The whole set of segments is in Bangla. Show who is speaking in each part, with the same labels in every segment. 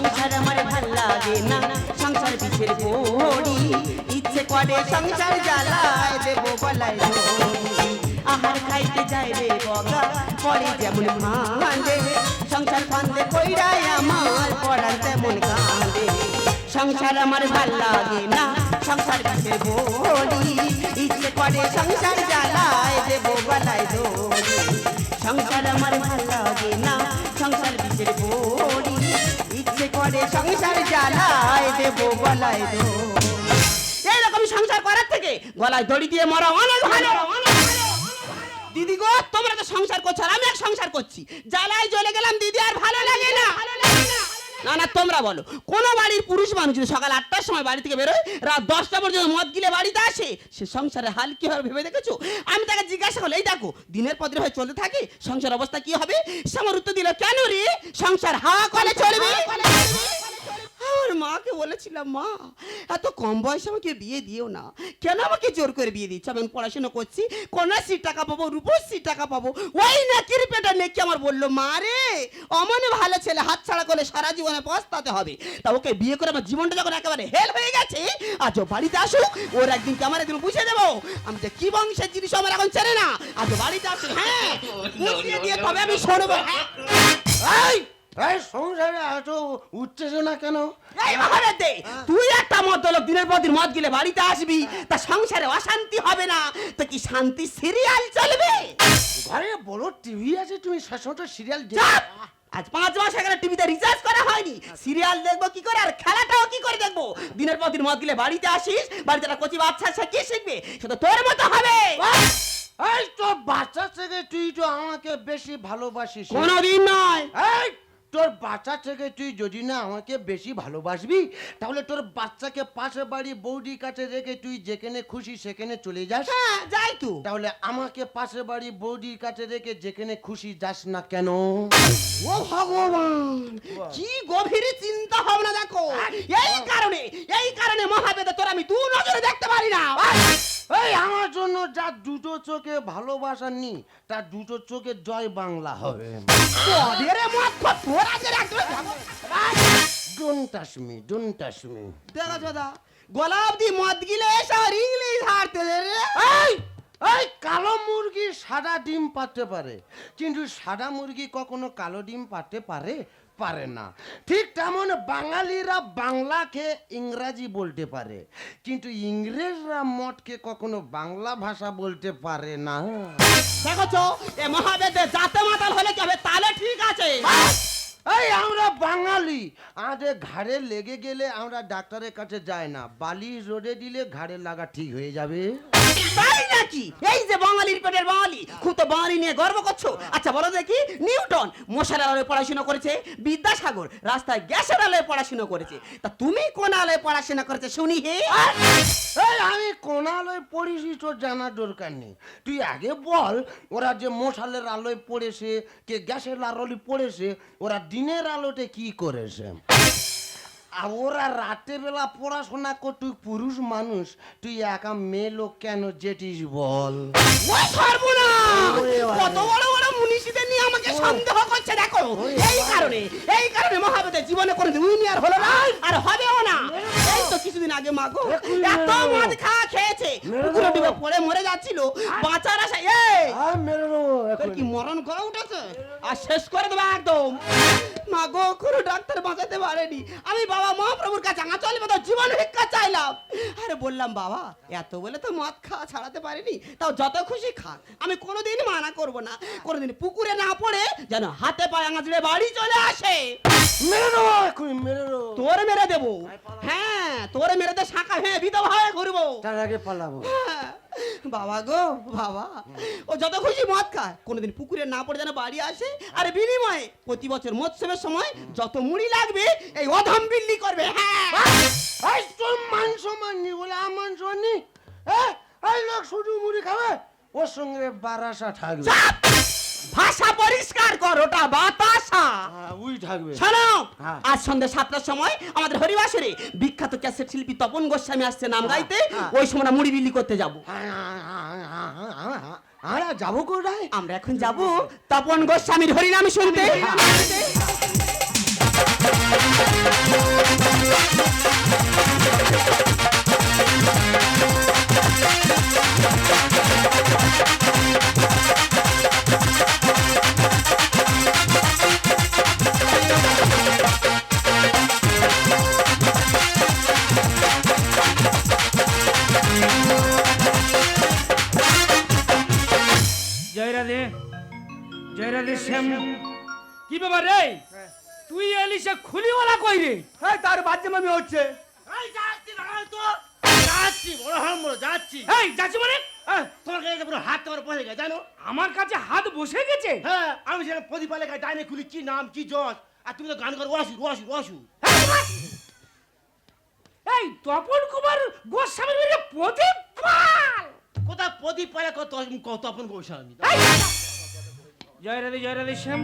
Speaker 1: সংসার আমার ভালো লাগে না। সংসার পিছের পড়ি ইচ্ছে করে সংসার জ্বালায় দেবো বলাই। আহার খাইতে যায় রে বগা, পরে যেমন কান্দে সংসার ফান্দে কইরাই আমার পড়ার তেমন কান্দে সংসার আমার ভালো লাগে না, সংসার পিছে বড়ি ইচ্ছে করে সংসার জ্বালায় দেবো বলাই সংসার আমার ভালো লাগে সংসার জ্বালায় দেবো বলাই দড়ি এইরকম সংসার করার থেকে গলায় দড়ি দিয়ে মরা অনেক ভালো। দিদি গো, তোমরা তো সংসার করছ আমি এক সংসার করছি। জ্বালায় জ্বলে গেলাম, দিদি আর ভালো লাগে না। না না, তোমরা বলো, কোন বাড়ির পুরুষ মানুষ যদি সকাল আটটার সময় বাড়ি থেকে বেরোয়, রাত দশটা পর্যন্ত মদ গিলে বাড়িতে আসে, সে সংসারের হাল কি হবে ভেবে দেখেছ? আমি তাকে জিজ্ঞাসা করল এই দেখো, দিনের দিন হয়ে চলতে থাকে, সংসার অবস্থা কি হবে? সে আমার উত্তর দিল, কেন রে? সংসার হা করে চলবে? আমার মাকে বলেছিলাম মা এত কম বয়সে আমাকে বিয়ে দিও না। কেন আমাকে জোর করে বিয়ে দিচ্ছ? আমি পড়াশোনা করছি কন্যাশ্রীর টাকা পাবো রূপশ্রীর টাকা পাবো। ওই নাকির পেটা নেকি আমার বলল মা রে অমনে ভালো ছেলে হাত ছাড়া করলে সারা জীবনে পস্তাতে হবে। তা ওকে বিয়ে করে আমার জীবনটা যখন একেবারে হেল হয়ে গেছে আজ ও বাড়িতে আসুক ওর একদিন কে আমার একদিন বুঝে দেবো। আমি যে কি বংশের জিনিস আমার এখন চেনে না। আজ বাড়িতে আসুক হ্যাঁ বুঝিয়ে দিয়ে তবে আমি শোনবো হ্যাঁ।
Speaker 2: এই সংসারে এত উত্তেজনা কেন?
Speaker 1: এই মহারাজ দে, তুই একটা মদ্যলোক দিনের পর দিন মদ গিলে বাড়িতে আসবি তা সংসারে অশান্তি হবে না তো কি শান্তি সিরিয়াল চলবে?
Speaker 2: ঘরে বড় টিভি আছে তুমি শেষমতো সিরিয়াল!
Speaker 1: আজ পাঁচ মাস এখানে টিভিতে রিচার্জ করা হয়নি। সিরিয়াল দেখব কি করে আর খেলাটাও কি করে দেখব? দিনের পর দিন মদ গিলে বাড়িতে আসিস বাড়িতে একটা কচি বাচ্চা সে কি শিখবে? সে তো তোর মতো হবে।
Speaker 2: এই তো বাচ্চা থেকে তুই তো আমাকে বেশি ভালোবাসিস।
Speaker 1: কোনোদিন নয়।
Speaker 2: এই তোর বাচ্চা থেকে তুই যদি না আমাকে বেশি ভালোবাসবি তাহলে তোর বাচ্চাকে পাশে বাড়ি বৌদির কাছে রেখে তুই যেখানে খুশি সেখানে চলে যাস।
Speaker 1: হ্যাঁ যাই তো।
Speaker 2: তাহলে আমাকে পাশে বাড়ি বৌদির কাছে রেখে যেখানে খুশি যাস না কেন?
Speaker 1: ও ভগবান কি গভীর চিন্তা ভাবনা দেখো এই কারণে এই কারণে মহাবেদে তোর আমি দু নজরে দেখতে পারি না।
Speaker 2: এই আমার জন্য যা দুটো চোখে ভালোবাসা নি তার দুটো চোখে জয় বাংলা হবে।
Speaker 1: মত
Speaker 2: don't touch me don't touch me
Speaker 1: দেখা দাদা গোলাপ দি মদ গিলে আর ইংলিশ হারতে দে রে।
Speaker 2: এই এই কালো মুরগি সাদা ডিম পারতে পারে। কিন্তু সাদা মুরগি কখনো কালো ডিম পারতে পারে? পারে না। ঠিক তেমন বাঙালিরা বাংলাকে ইংরাজি বলতে পারে। কিন্তু ইংরেজরা মঠকে কখনো বাংলা ভাষা বলতে পারে না।
Speaker 1: দেখছ? এ মহাবেদে জাতে মাতাল হলে কি হবে? তাহলে ঠিক আছে।
Speaker 2: এই আমরা বাঙালি। আমাদের ঘাড়ে লেগে গেলে আমরা ডাক্তারের কাছে যাই না। বালি রোডে দিলে ঘাড়ে লাগা ঠিক হয়ে যাবে।
Speaker 1: তাই নাকি? এই যে বাঙালির পেটের বাঙালি, খুব তো বাঙালি নিয়ে গর্ব করছ। আচ্ছা বলো দেখি, নিউটন মশার আলোয় পড়াশোনা করেছে, বিদ্যাসাগর রাস্তায় গ্যাসের আলোয় পড়াশোনা করেছে। তা তুমি কোন আলোয় পড়াশোনা করেছে শুনি হে?
Speaker 2: আমি কোনালয় পড়েছি তোর জানার দরকার নেই। তুই আগে বল, ওরা যে মশালের আলোয় পড়েছে, কে গ্যাসের আলোয় পড়েছে, ওরা দিনের আলোতে কি করেছে? ওরা রাতে বেলা পড়াশোনা কর তুই পুরুষ মানুষ তুই একা মেয়ে লোক কেন যেটিস বল?
Speaker 1: ওই সর্বনাশ! কত বড় বড় মুনিষীদের নিয়ে আমাকে সন্দেহ করছে দেখো। এই কারণে এই কারণে মহাবেদের জীবনে কোনো উইনি আর হলো না আর হবেও না। এই তো কিছুদিন আগে এত মদ খাওয়া খেয়েছে।
Speaker 2: মেরে
Speaker 1: পুকুরে ডুবে পড়ে মরে যাচ্ছিল। বাঁচার আশা এই
Speaker 2: আর মেরে দেবো
Speaker 1: তোর কি মরণ করে উঠেছে? আর শেষ করে দেবো একদম। মা গো কোনো ডাক্তার বাঁচাতে পারেনি। আমি বাবা মহাপ্রভুর কাছে আঁচল মতো জীবন ভিক্ষা চাইলাম। আরে বললাম বাবা এত বলে তো মদ খাওয়া ছাড়াতে পারিনি। তাও যত খুশি খাক আমি কোনোদিন মানা করব না। কোনোদিন পুকুরে না পড়ে যেন হাতে পায়ে আঙাচড়ে বাড়ি চলে আসে।
Speaker 2: মেরে দেবো
Speaker 1: তোর মেরে দেবো। হ্যাঁ তোর মেরে তো শাখা হ্যাঁ বিধবা হয়ে ঘুরবো।
Speaker 2: তার আগে পালাবো।
Speaker 1: হ্যাঁ, বাবা গো বাবা। ও যত খুশি মদ খায়। কোনোদিন পুকুরে না পড়ে যেন বাড়ি আসে। আর বিনিময়ে প্রতি বছর মৎসবের সময় যত মুড়ি লাগবে এই অধম বিল্লি করবে। হ্যাঁ।
Speaker 2: এই তোর মান সম্মান নি বলে আমার নি হ্যাঁ? এই লোক শুধু মুড়ি খাবে ওর সঙ্গে বারাসা থাকবে
Speaker 1: ভাষা পরিষ্কার কর ওটা বাতাসা।
Speaker 2: হ্যাঁ, উই থাকবে।
Speaker 1: শোনো
Speaker 2: হ্যাঁ।
Speaker 1: আজ সন্ধ্যে সাতটার সময় আমাদের হরিবাসরে বিখ্যাত ক্যাসেট শিল্পী তপন গোস্বামী আসছে নাম গাইতে
Speaker 2: হ্যাঁ।
Speaker 1: ওই সময় আমরা মুড়ি বিলি করতে যাব।
Speaker 2: আমরা যাব কোথায়?
Speaker 1: আমরা এখন যাব তপন গোস্বামীর হরিনাম শুনতে।
Speaker 3: জয় জয় শ্যাম কি ব্যাপার রে? তুই এলি সে খুলিওয়ালা কই রে?
Speaker 4: হ্যাঁ তার বাচ্চা মামি হচ্ছে।
Speaker 2: এই যাচ্ছি দাঁড়াও তো। যাচ্ছি বড় হামড়ো যাচ্ছি।
Speaker 3: এই যাচ্ছি মানে?
Speaker 2: হ্যাঁ, তোমার কাছে পুরো হাত তোমার বসে গেছে জানো?
Speaker 3: আমার কাছে হাত বসে গেছে?
Speaker 2: হ্যাঁ আমি সেখানে প্রদীপালে গায়ে ডাইনে খুলি কি নাম কি যশ? আর তুমি তো গান করো ওয়াসু ওয়াসু ওয়াসু।
Speaker 3: এই তপন কুমার গোস্বামীর মেয়ে প্রদীপ পাল!
Speaker 2: কোথায় প্রদীপ পালে কত আপন গোস্বামী!
Speaker 3: জয় রাধে জয় রাধে শ্যাম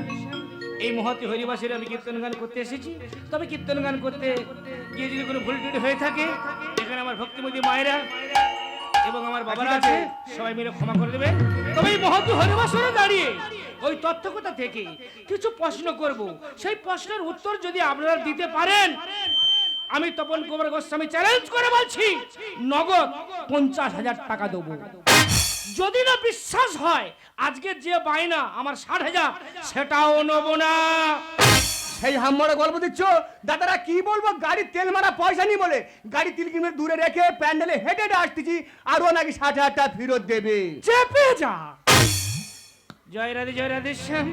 Speaker 3: এই মহতি হরিবাসের আমি কীর্তন গান করতে এসেছি। তবে কীর্তন গান করতে গিয়ে যদি কোনো ভুল টুটি হয়ে থাকে এখানে আমার ভক্তিমতী মায়েরা এবং আমার বাবারা আছে সবাই মিলে ক্ষমা করে দেবে। তবে এই মহতি হরিবাসরে দাঁড়িয়ে ওই তথ্যকতা থেকে কিছু প্রশ্ন করব। সেই প্রশ্নের উত্তর যদি আপনারা দিতে পারেন আমি তপন কুমার গোস্বামী চ্যালেঞ্জ করে বলছি নগদ পঞ্চাশ হাজার টাকা দেবো। যদি না বিশ্বাস হয় আজকে যে বায়না আমার ষাট হাজার সেটাও নেব না।
Speaker 4: সেই হাম্মড়ে গল্প দিচ্ছ? দাদারা কি বলব? গাড়ি তেল মারা পয়সা নি বলে। গাড়ি তিল কিনে দূরে রেখে প্যান্ডেলে হেঁটে হেঁটে আসতেছি। আরও ও নাকি ষাট হাজার টাকা ফেরত দেবে।
Speaker 3: চেপে যা। জয় রাধে জয় রাধে শ্যাম।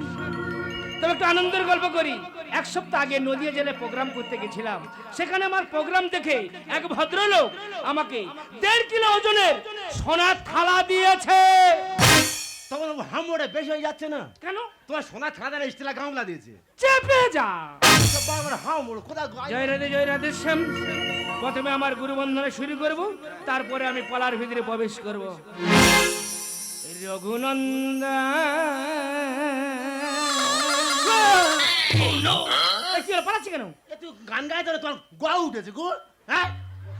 Speaker 3: তবে একটু আনন্দের গল্প করি। এক সপ্তাহ আগে নদিয়া জেলায় প্রোগ্রাম করতে গেছিলাম। সেখানে আমার প্রোগ্রাম দেখে এক ভদ্রলোক আমাকে দেড় কিলো ওজনের সোনার থালা দিয়েছে।
Speaker 2: তখন হামড়ে বেশি হয়ে যাচ্ছে না?
Speaker 3: কেন?
Speaker 2: তোমার সোনা ছাড়া ইস্তেলা গামলা দিয়েছে।
Speaker 3: চেপে যা।
Speaker 2: বারবার হামড় কোথায়
Speaker 3: জয় রাধে জয় রাধে শ্যাম। প্রথমে আমার গুরু বন্ধনে শুরু করব তারপরে আমি পলার ভিতরে প্রবেশ করব। রঘুনন্দন কি হলো পালাচ্ছি কেন?
Speaker 2: এ তুই গান গাইতে গা উঠেছে গো হ্যাঁ?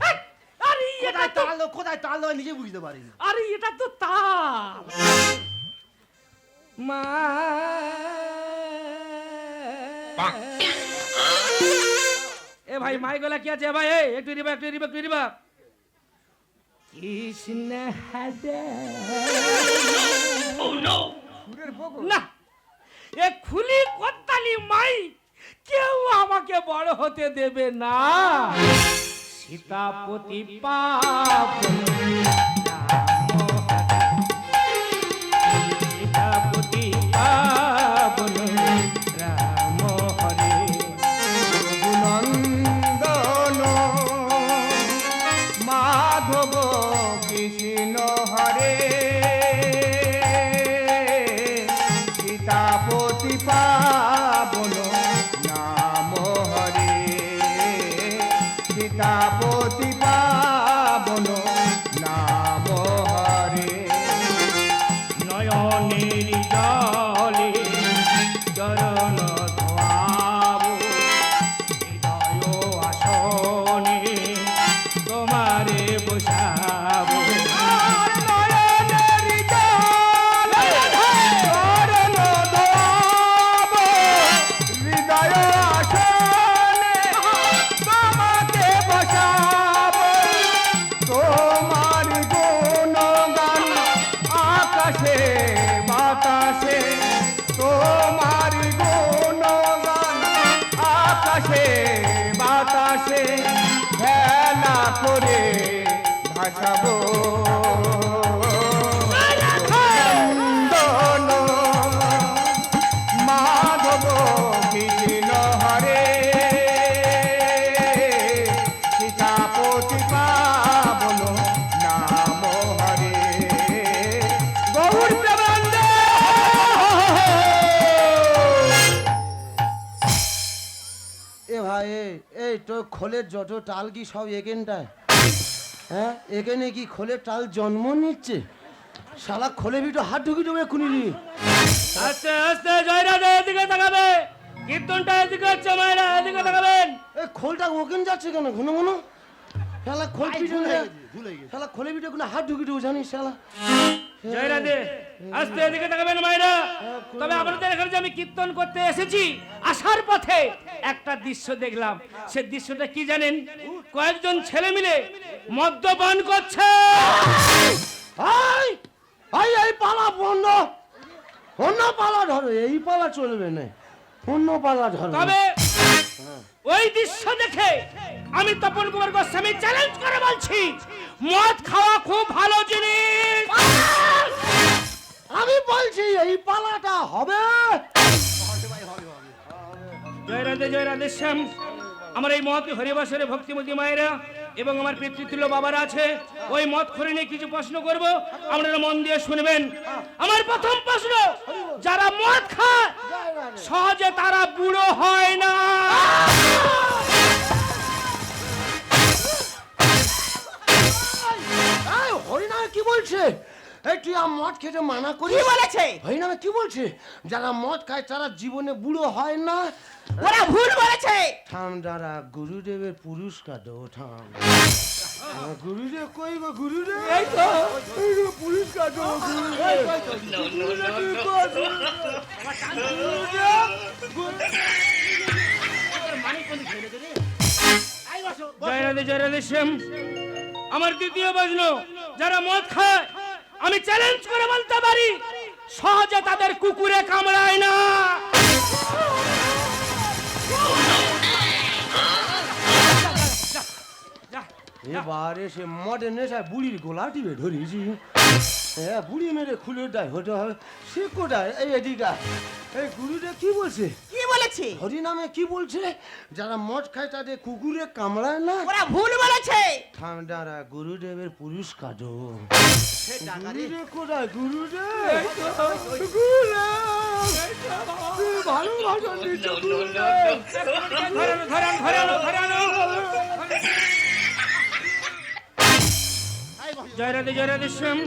Speaker 3: হেই, আরে এটা
Speaker 2: কোথায়
Speaker 3: তো
Speaker 2: কোথায় তাল নিজে বুঝতে পারিনি।
Speaker 3: আরে এটা তো তাল। মা এ ভাই মাই গলা কি আছে? ভাই একটু রিবা একটু রিবা একটু রিবা কৃষ্ণ হাদে না। এ খুলি কত্তালি মাই কেউ আমাকে বড় হতে দেবে না। সীতাপতি পাপ
Speaker 4: নন্দন মাধব কৃষ্ণ হরে। সীতাপতি পাবন
Speaker 2: এ ভাই এই তো খোলের যত টাল কি সব এখানটায়। হ্যাঁ? এখানে কি খোলে টাল জন্ম নিচ্ছে? শালা খোলে বিটো হাত ঢুকি দেবে খুনিলি
Speaker 3: আস্তে আস্তে জয়রাধে এদিকে তাকাবে। কীর্তনটা এদিকে হচ্ছে মায়েরা এদিকে তাকাবেন।
Speaker 2: এই খোলটা ওখান যাচ্ছে কেন? ঘন ঘন? শালা খোল পিছনে শালা খোলে বিটো কোনো হাত ঢুকি দেবো জানিস শালা?
Speaker 3: জয় রাধে আস্তে এদিকে তাকাবেন মায়েরা। তবে আপনাদের এখানে যে আমি কীর্তন করতে এসেছি আসার পথে একটা দৃশ্য দেখলাম। সে দৃশ্যটা কি জানেন? কয়েকজন ছেলে মিলে মদ্যপান করছে।
Speaker 2: এই পালা বন্ধ। অন্য পালা ধরো এই পালা চলবে না। অন্য পালা ধরো।
Speaker 3: তবে ওই দৃশ্য দেখে আমি তপন কুমার গোস্বামী চ্যালেঞ্জ করে বলছি মদ খাওয়া খুব ভালো জিনিস।
Speaker 2: আমি বলছি এই পালাটা হবে।
Speaker 3: জয় রাধে জয় রাধে শ্যাম। আমার এই মত হরিবাসরে ভক্তিমতী মায়েরা এবং আমার পিতৃতুল্য বাবারা আছে ওই মত খরে নিয়ে কিছু প্রশ্ন করব? আপনারা মন দিয়ে শুনবেন। আমার প্রথম প্রশ্ন যারা মদ খায় সহজে তারা বুড়ো হয় না।
Speaker 2: এই হরিনামে কি বলছে? এই তুই আর মদ খেতে মানা করি
Speaker 1: কি বলেছে?
Speaker 2: হরিনামে কি বলছে? যারা মদ খায় তারা জীবনে বুড়ো হয় না।
Speaker 1: ওরা ভুল বলেছে।
Speaker 2: থাম দাঁড়া গুরুদেবের পুরস্কার দেবো থাম আমার গুরুদেব কই গো গুরুদেব? এই তো। পুরস্কার দেবো গুরুদেব।
Speaker 3: জয় রাধে শ্যাম। আমার দ্বিতীয় প্রশ্ন যারা মদ খায় আমি চ্যালেঞ্জ করে বলতে পারি সহজে তাদের কুকুরে কামড়ায় না।
Speaker 2: এবারে সে মদের নেশায় বুড়ির গোলা টিপে ধরেছি। হ্যাঁ বুড়ি মেরে খুলে দেয় হতে হবে সে কোটায় এই এদিকা এই গুরুটা কি বলছে?
Speaker 1: কি বলেছে।
Speaker 2: হরিনামে কি বলছে? যারা মদ খায় তাদের কুকুরে কামড়ায় না?
Speaker 1: ওরা ভুল বলেছে।
Speaker 2: দাঁড়া গুরুদেবের পুরস্কার দেবো গুরুদেব কোথায়? গুরুদেব? গুরুদেব ভালো ভাষণ দিচ্ছ গুরুদেব।
Speaker 3: ধরানো ধরানো ধরানো ধরানো জয় রাধে জয় রাধে শ্যাম।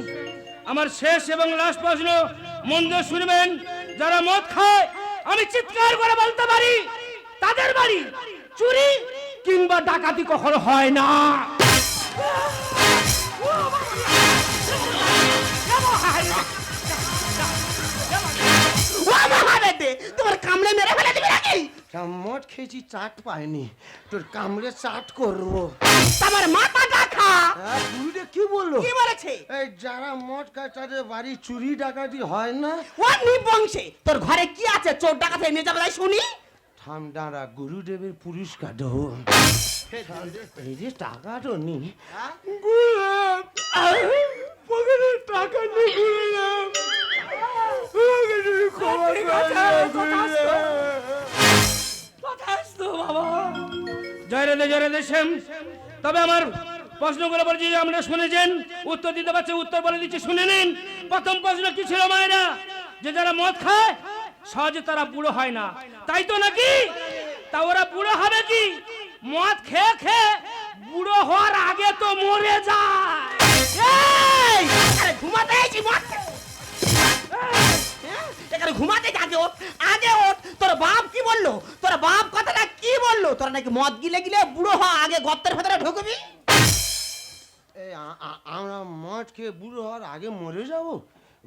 Speaker 3: আমার শেষ এবং লাস্ট প্রশ্ন মন দিয়ে শুনবেন যারা মদ খায় আমি চিৎকার করে বলতে পারি, তাদের বাড়ি, চুরি কিংবা ডাকাতি কখনো হয় না।
Speaker 1: তোমার কামড়ে মেরে ফেলে দিবি নাকি?
Speaker 2: মদ খেয়েছি চাট পাইনি। তোর কামড়ে চাট করব।
Speaker 1: তোমার মাথা
Speaker 2: হ্যাঁ, গুরুদেব কি বলল?
Speaker 1: কি বলেছে?
Speaker 2: এই যারা মদ খায় তাদের বাড়ি চুরি ডাকাতি হয় না?
Speaker 1: ও নিবংশে! তোর ঘরে কি আছে? চোর ডাকাতে নিয়ে যাবে তাই শুনি?
Speaker 2: থাম দাঁড়া গুরুদেবের পুরস্কার দেবো। এই যে টাকা তো নি। গুরুদেব
Speaker 3: রাধে জয় তবে আমার প্রশ্নগুলো বলছি যে আপনারা শুনেছেন? উত্তর দিতে পারছে, উত্তর বলে দিচ্ছি, শুনে নিন। প্রথম প্রশ্ন কি ছিল মায়েরা? যে যারা মদ খায়, সহজে তারা বুড়ো হয় না। তাই তো নাকি? তা ওরা বুড়ো হবে কি? মদ খেয়ে খেয়ে বুড়ো হওয়ার আগে তো মরে যায়।
Speaker 1: ঘুমাতে মত এখানে ঘুমাতে যা আগে ওঠ। আগে ওঠ তোর বাপ কি বলল? তোর বাপ কথাটা কি বলল? তোরা নাকি মদ গিলে গিলে বুড়ো হ আগে গর্তের ভেতরে ঢুকবি?
Speaker 2: আমরা মদ খেয়ে বুড়ো হওয়ার আগে মরে যাব?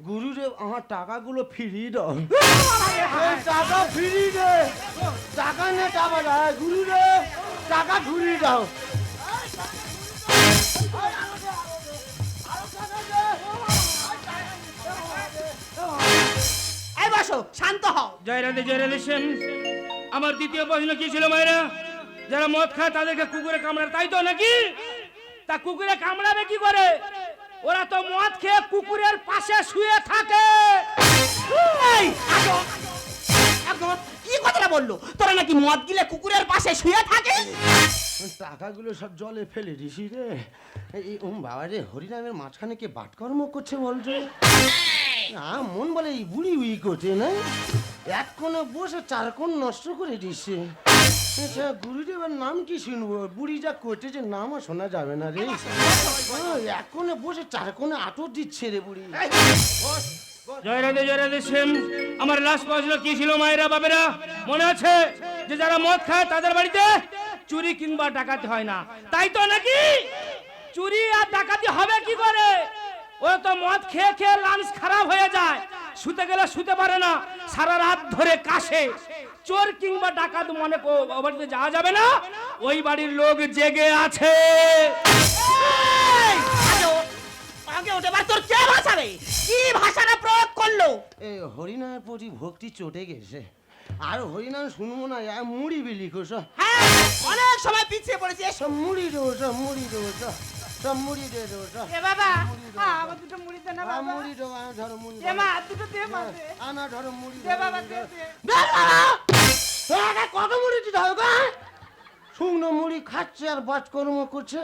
Speaker 2: গুরুদেব, আমার টাকাগুলো ফিরিয়ে দাও। টাকা ফিরিয়ে দে। টাকা নে টাকা গুরুদেব। টাকা ফিরিয়ে দাও।
Speaker 1: শান্ত হও।
Speaker 3: জয় রাধে জয় রাধে শ্যাম আমার দ্বিতীয় প্রশ্ন কি ছিল মায়েরা? যারা মদ খায় তাদেরকে কুকুরে কামড়ায় তাই তো নাকি? তা কুকুরে কামড়াবে কি করে? ওরা তো মদ খেয়ে কুকুরের পাশে শুয়ে থাকে।
Speaker 1: কি কথাটা বলল? তোরা নাকি মদ গিলে কুকুরের পাশে শুয়ে থাকে
Speaker 2: টাকাগুলো সব জলে ফেলে দিছি রে। এই ওম বাবা রে হরিনামের মাঝখানে কে বাটকর্ম করছে বলছো? না মন বলে এই বুড়ি উই করছে না? এক কোণে বসে চার কোণ নষ্ট করে দিচ্ছে। আচ্ছা গুরুদেবের নাম কি শুনব? বুড়ি যা করতেছে নামও শোনা যাবে না রে। ও, এক কোণে বসে চার কোণে আটর দিচ্ছে রে বুড়ি।
Speaker 3: জয় রাধে জয় রাধে শ্যাম। আমার লাস্ট প্রশ্ন কি ছিল মায়েরা বাবেরা মনে আছে যে যারা মদ খায় তাদের বাড়িতে চুরি কিংবা ডাকাতি হয় না। তাই তো নাকি? চুরি আর ডাকাতি হবে কি করে? ও তো মদ খেয়ে খেয়ে লাঞ্চ খারাপ হয়ে যায়। শুতে গেলে শুতে পারে না। সারা রাত ধরে কাশে। চোর কিংবা ডাকাত মনে বাড়িতে যাওয়া যাবে না। ওই বাড়ির লোক জেগে আছে।
Speaker 1: আগে ওঠে এবার তোর কে ভাষাবে কি ভাষাটা প্রয়োগ করল?
Speaker 2: এই হরিনামের প্রতি ভক্তি চটে গেছে। আর হরিনাম শুনব না আর মুড়ি বিলি কো
Speaker 1: হ্যাঁ অনেক সময় পিছিয়ে পড়েছে। এসো।
Speaker 2: মুড়ি দেবো মুড়ি দেবো সব মুড়ি দিয়ে দেবো সব
Speaker 5: এ বাবা। আমার দুটো মুড়ি দে না বাবা।
Speaker 2: মুড়ি দেবো আনা ধরো মুড়ি
Speaker 5: এ মা দুটো দে মা দে।
Speaker 2: আনা ধরো মুড়ি
Speaker 5: দে বাবা
Speaker 2: মুড়ি
Speaker 5: দে দে।
Speaker 2: বাবা! কত মুড়ি দিতে হবে গো? শুকনো মুড়ি খাচ্ছে আর বাজকর্ম করছে।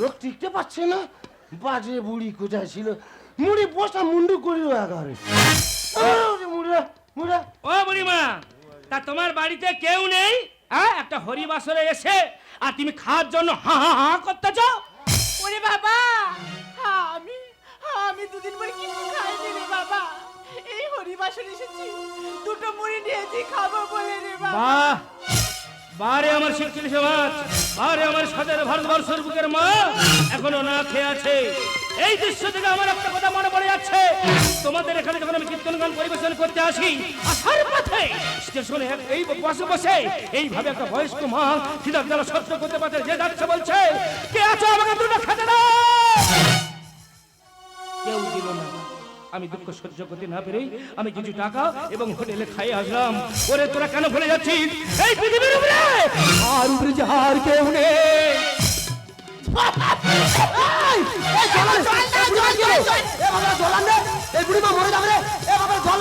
Speaker 2: লোক টিকতে পারছে না। বাজে বুড়ি কোথায় ছিল? মুড়ি বসা মুন্ডু করিল এগারে মুড়া মুড়া
Speaker 3: ও বুড়িমা তা তোমার বাড়িতে কেউ নেই? হ্যাঁ একটা হরিবাসরে এসে আর তুমি খাওয়ার জন্য হা হা হা করতে চাও
Speaker 5: ওরে বাবা! আমি আমি দুদিন পরে কিছু খাইনি রে বাবা। এই হরিবাসন এসেছি। দুটো মুড়ি নিয়েছি, খাব বলে রে বাবা।
Speaker 3: বারে আমার শিক্ষিত সমাজ, বারে আমার সাদের ভারতবর্ষের বুকের মা, এখনও না খেয়ে আছে। এই দৃশ্য থেকে আমার একটা কথা মনে পড়ে যাচ্ছে। তোমাদের এখানে যখন আমি কীর্তন গান পরিবেশন করতে আসি, আসার পথে স্টেশনে এই বসে বসে এইভাবে একটা বয়স্ক মা খিদার জ্বালা সহ্য করতে পারছে, যে যাচ্ছে বলছে, কে আছো আমাকে দুটো খেতে দাও? কেউ দিল না। আমি দুঃখ সহ্য করতে না পেরে আমি কিছু টাকা এবং হোটেলে খাই আসলাম। ওরে, তোরা কেন ভুলে যাচ্ছিস? এই পৃথিবীর উপরে আর উপরে যার কেউ নেই।
Speaker 2: এই বুড়ি এ বাবা জল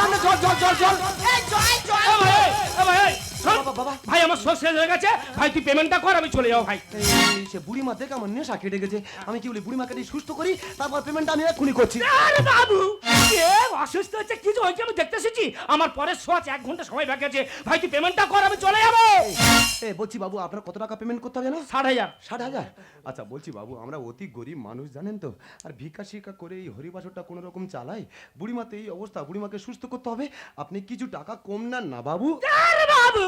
Speaker 3: ভাই, আমার শোক শেষ হয়ে গেছে ভাই তুই পেমেন্টটা কর আমি চলে যাব ভাই
Speaker 2: সে বুড়ি মা দেখে আমার নেশা কেটে গেছে আমি কি বলি বুড়ি মাকে দিয়ে সুস্থ করি তারপর পেমেন্টটা আমি এক্ষুনি করছি
Speaker 3: আরে বাবু অসুস্থ হচ্ছে কিছু হয়েছে আমি দেখতে এসেছি। আমার পরের সোয়াচ এক ঘণ্টা সময় বাকি আছে। ভাই তুই পেমেন্টটা কর আমি চলে যাব।
Speaker 2: এ বলছি বাবু আপনার কত টাকা পেমেন্ট করতে হবে না
Speaker 3: ষাট হাজার।
Speaker 2: ষাট হাজার? আচ্ছা বলছি বাবু আমরা অতি গরিব মানুষ জানেন তো? আর ভিক্ষা শিক্ষা করে এই হরিবাসরটা কোনো রকম চালাই। বুড়িমাতে এই অবস্থা বুড়িমাকে সুস্থ করতে হবে। আপনি কিছু টাকা কম নেন না বাবু।
Speaker 3: বাবু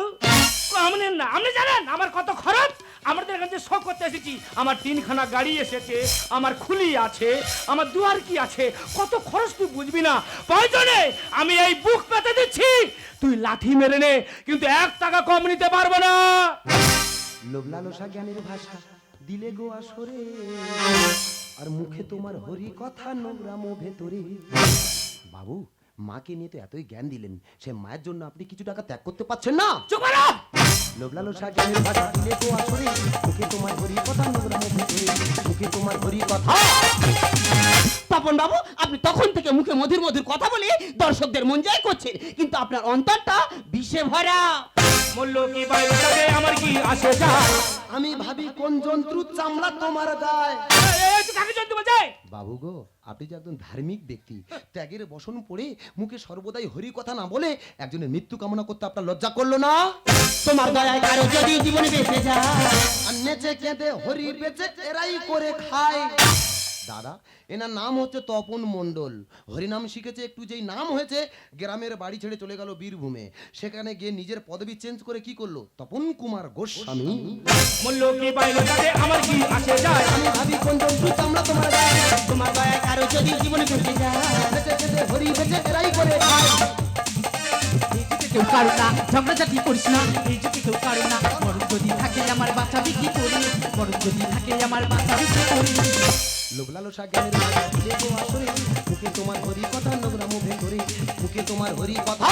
Speaker 3: আমনে না। আপনি জানেন আমার কত খরচ? আমাদের এখানে যে শখ করতে এসেছি। আমার তিনখানা গাড়ি এসেছে আমার খুলি আছে আমার দুয়ার কি আছে কত খরচ তুই বুঝবি না? প্রয়োজনে আমি এই বুক পেতে দিচ্ছি। তুই লাঠি মেরে নে কিন্তু এক টাকা কম নিতে পারব না।
Speaker 2: লোভ লালসা জ্ঞানের ভাষা দিলে গো আসরে। আর মুখে তোমার হরি কথা নোংরাম ভেতরে। বাবু মাকে নিয়ে তো এতই জ্ঞান দিলেন সে মায়ের জন্য আপনি কিছু টাকা ত্যাগ করতে পারছেন না?
Speaker 3: চুপ
Speaker 2: ভাষা দিলে গো আসরে মুখে তোমার হরি কথা মুখে তোমার হরি কথা।
Speaker 1: তপন বাবু আপনি তখন থেকে মুখে মধুর মধুর কথা বলে দর্শকদের মন জয় করছেন। কিন্তু আপনার অন্তরটা বিষে ভরা।
Speaker 3: মূল্য কি বাইরে আমার কি আসে যায়
Speaker 2: আমি ভাবি কোন জন্তুর চামড়া তোমার গায়? বাবু গো আপনি যে একজন ধার্মিক ব্যক্তি ত্যাগের বসন পড়ে মুখে সর্বদাই হরি কথা না বলে একজনের মৃত্যু কামনা করতে আপনার লজ্জা করল না?
Speaker 1: তোমার দয়ায় কারও যদি জীবনে বেঁচে যায়
Speaker 2: নেচে কেঁদে হরি বেঁচে এরাই করে খায়। দাদা। এনার নাম হচ্ছে তপন মণ্ডল। হরিনাম শিখেছে একটু যেই নাম হয়েছে গ্রামের বাড়ি ছেড়ে চলে গেল বীরভূমে। সেখানে গিয়ে নিজের পদবি চেঞ্জ করে কি করল? তপন কুমার গোস্বামী।
Speaker 3: মূল্য কি বাইরে যাবে আমার কি আসে যায়?
Speaker 2: আমি ভাবি কোন জন্তু চামড়া তোমার গায়ে।
Speaker 1: তোমার দয়ায় কারও যদি জীবনে বেঁচে যায়?
Speaker 2: নেচে কেঁদে হরি বেচে এরাই করে
Speaker 6: কেউ কারও না ঝগড়াঝাটি করিস না। নিজেকে কেউ কারও না বড় যদি থাকে আমার বাচ্চা বিক্রি করি। বড় যদি আমার
Speaker 2: আসরে। বুকে তোমার হরি কথা মুখে ধরে। বুকে তোমার হরি কথা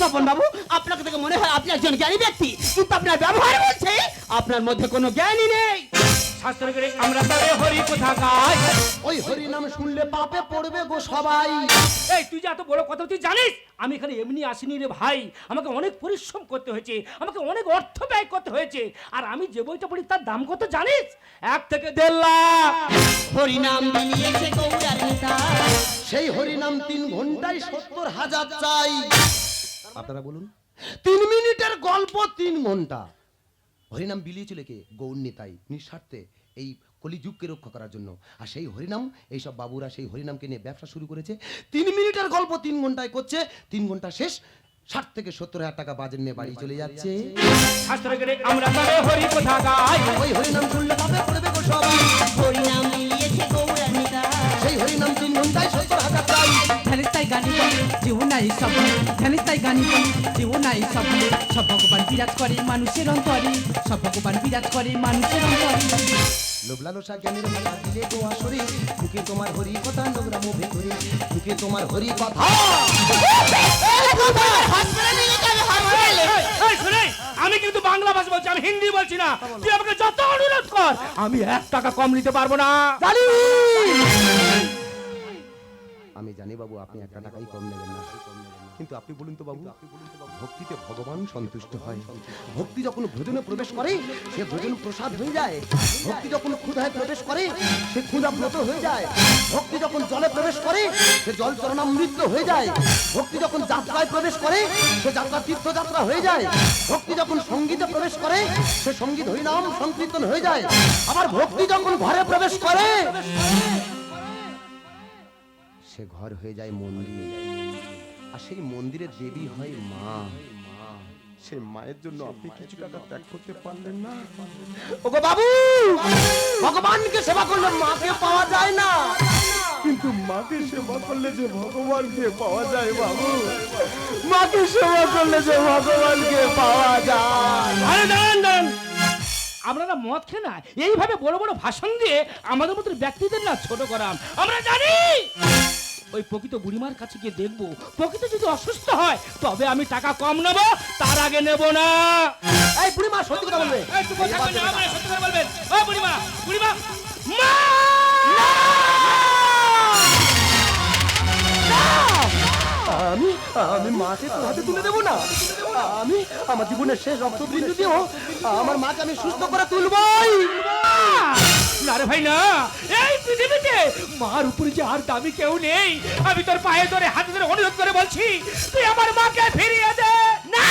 Speaker 1: তপন বাবু, আপনাকে দেখে মনে হয় আপনি একজন জ্ঞানী ব্যক্তি। কিন্তু আপনার ব্যবহার বলছে, আপনার মধ্যে কোনো জ্ঞানই নেই।
Speaker 3: শাস্ত্র করে আমরা তবে হরি কোথা গাই।
Speaker 2: ওই হরি নাম শুনলে পাপে পড়বে গো সবাই।
Speaker 3: এই তুই যে এত বড় কথা তুই জানিস? আমি এখানে এমনি আসিনি রে ভাই। আমাকে অনেক পরিশ্রম করতে হয়েছে আমাকে অনেক অর্থ ব্যয় করতে হয়েছে আর আমি যে বইটা পড়ি তার দাম কত জানিস? এক থেকে দেড় লাখ।
Speaker 1: হরিনাম মিলিয়েছে গৌরার নেতা।
Speaker 2: সেই হরি নাম তিন ঘন্টায় সত্তর হাজার চাই। আপনারা বলুন। তিন মিনিটের গল্প তিন ঘণ্টা। হরিনাম বিলিয়েছিল কে? গৌর নেতাই নিঃস্বার্থে এই কলিযুগকে রক্ষা করার জন্য। আর সেই হরিনাম এইসব বাবুরা সেই হরিনামকে নিয়ে ব্যবসা শুরু করেছে। তিন মিনিটের গল্প তিন ঘন্টায় করছে। তিন ঘণ্টা শেষ ষাট থেকে সত্তর হাজার টাকা বাজেট নিয়ে বাড়ি চলে যাচ্ছে।
Speaker 3: আমরা হরি কোথা গাই
Speaker 2: ওই হরিনাম শুনলে পাবে পড়বে গো সবাই।
Speaker 1: হরিনাম
Speaker 6: যেও নাই স্বপ্নে। তাই গানি বলি যেও নাই স্বপ্নে। সব ভগবান বিরাজ করে মানুষের অন্তরে। সব ভগবান বিরাজ করে মানুষের অন্তরে।
Speaker 2: দিলে আসরে তোমার হরি কথা নোংরা তোমার হরি কথা।
Speaker 3: আমি কিন্তু বাংলা ভাষা বলছি আমি হিন্দি বলছি না। তুই আমাকে যত অনুরোধ কর আমি এক টাকা কম নিতে পারব না।
Speaker 2: আমি জানি বাবু আপনি একটা টাকাই কম নেবেন না। কিন্তু আপনি বলুন তো বাবু ভক্তিতে ভগবান সন্তুষ্ট হয়। ভক্তি যখন ভোজনে প্রবেশ করে সে ভোজন প্রসাদ হয়ে যায়। ভক্তি যখন ক্ষুধায় প্রবেশ করে সে ক্ষুধা ব্রত হয়ে যায়। ভক্তি যখন জলে প্রবেশ করে সে জল চরণামৃত হয়ে যায়। ভক্তি যখন যাত্রায় প্রবেশ করে সে যাত্রা তীর্থযাত্রা হয়ে যায়। ভক্তি যখন সঙ্গীতে প্রবেশ করে সে সংগীত হরিনাম সংকীর্তন হয়ে যায়। আবার ভক্তি যখন ঘরে প্রবেশ করে সে ঘর হয়ে যায় মন্দির আর সেই মন্দিরের দেবী হয় মা। সে মায়ের জন্য আপনি কিছু টাকা ত্যাগ করতে পারলেন না? ওগো বাবু! ভগবানকে সেবা করলে মাকে পাওয়া যায় না। কিন্তু মাকে সেবা করলে যে ভগবানকে পাওয়া যায় বাবু। মাকে সেবা করলে যে ভগবানকে পাওয়া যায়।
Speaker 3: আরে দাঁড়ান দাঁড়ান। আপনারা মদ খেয়ে না এইভাবে বড় বড় ভাষণ দিয়ে আমাদের মতো ব্যক্তিদের না ছোট করান। আমরা জানি! ওই প্রকৃত বুড়িমার কাছে গিয়ে দেখব। প্রকৃত যদি অসুস্থ হয় তবে আমি টাকা কম নেব তার আগে নেব না।
Speaker 2: এই বুড়ি মা সত্যি কথা বলবে।
Speaker 3: সত্যি বলবেন। ও বুড়িমা বুড়িমা মা!
Speaker 2: আমি আমি মাকে তোর হাতে তুলে দেবো না। আমি আমার জীবনের শেষ রক্তবিন্দু দিয়েও আমার মাকে আমি সুস্থ করে তুলবই।
Speaker 3: না রে ভাই, না। এই পৃথিবীতে মার উপরে যে আর দামি কেউ নেই, আমি তোর পায়ে ধরে, হাতে ধরে অনুরোধ করে বলছি, তুই আমার মাকে ফিরিয়ে দে।
Speaker 1: না!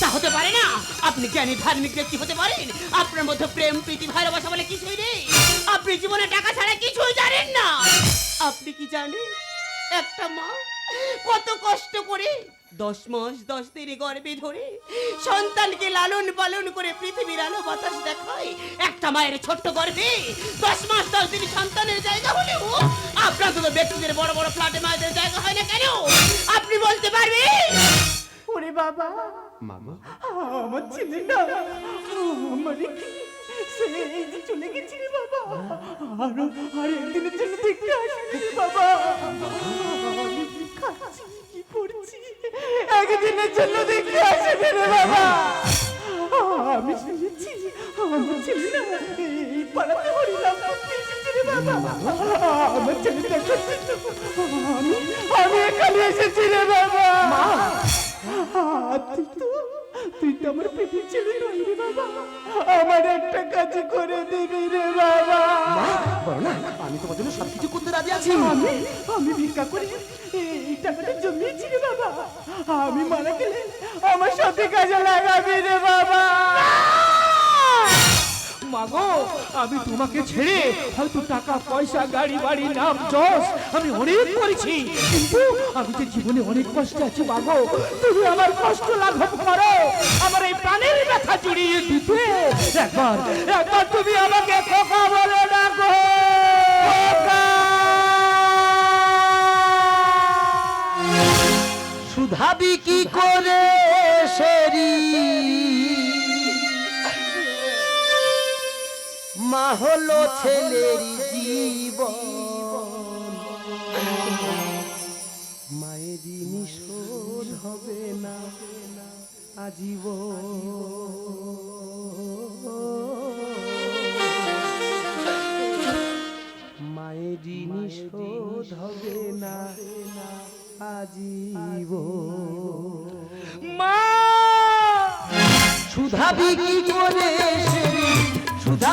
Speaker 1: তা হতে পারে না। আপনি জ্ঞানী, ধার্মিক ব্যক্তি হতে পারেন। আপনার মধ্যে প্রেম, প্রীতি, ভালোবাসা বলে কিছুই নেই। আপনি জীবনে টাকা ছাড়া কিছুই জানেন না। আপনি কি জানেন? একটা মা কত কষ্ট করে দশ মাস দশ দিন গর্ভে ধরে সন্তানকে লালন পালন করে পৃথিবীর আলো বাতাস দেখায় একটা মায়ের ছোট্ট গর্ভে দশ মাস দশ দিন সন্তানের জায়গা হলেও আপনার তো ব্যক্তিদের বড় বড় ফ্ল্যাটে মায়েদের জায়গা হয় না কেন? আপনি বলতে পারবেন?
Speaker 5: ওরে বাবা।
Speaker 2: মামা।
Speaker 5: আমার ছেলে না আমার যে চলে গেছে রে বাবা। আরও আর একদিনের জন্য দেখতে আসবি বাবা। কি খাচ্ছি কি একদিনের জন্য দেখতে আসবে রে বাবা। আমি শুনেছি আমার ছেলে না। এই পাড়াতে হরিনাম করতে এসেছে রে বাবা। আমার ছেলে দেখার জন্য আমি আমি এখানে এসেছি রে বাবা। মা! তুই তো তুই তো আমার পেটের ছেলে বাবা। আমার একটা কাজ করে দিবি রে বাবা।
Speaker 2: বলো না আমি তোমার জন্য সবকিছু করতে রাজি আছি
Speaker 5: আমি আমি ভিক্ষা করি এই টাকাটা জমিয়েছি রে বাবা। আমি মারা গেলে আমার সাথে কাজে লাগাবি রে বাবা
Speaker 3: মাগো, আমি তোমাকে ছেড়ে হয়তো টাকা পয়সা গাড়ি, বাড়ি, নাম, যশ আমি অনেক করেছি। কিন্তু আমি যে জীবনে অনেক কষ্ট আছি মাগো, তুমি আমার কষ্ট লাঘব করো। আমার এই প্রাণের ব্যথা জুড়িয়ে দিতে। একবার একবার তুমি আমাকে খোকা বলে ডাকো
Speaker 2: সুধাবি কি করে সেরি? মা হলো ছেলের জীব মায়ের নিষোধ হবে না আজীবন। মায়েরই নিষোধ হবে না আজীবন।
Speaker 3: মা!
Speaker 2: সুধা বিক্রি করে সেরি সুধা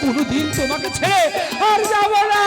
Speaker 3: কোনোদিন তোমাকে ছেড়ে আর যাব না।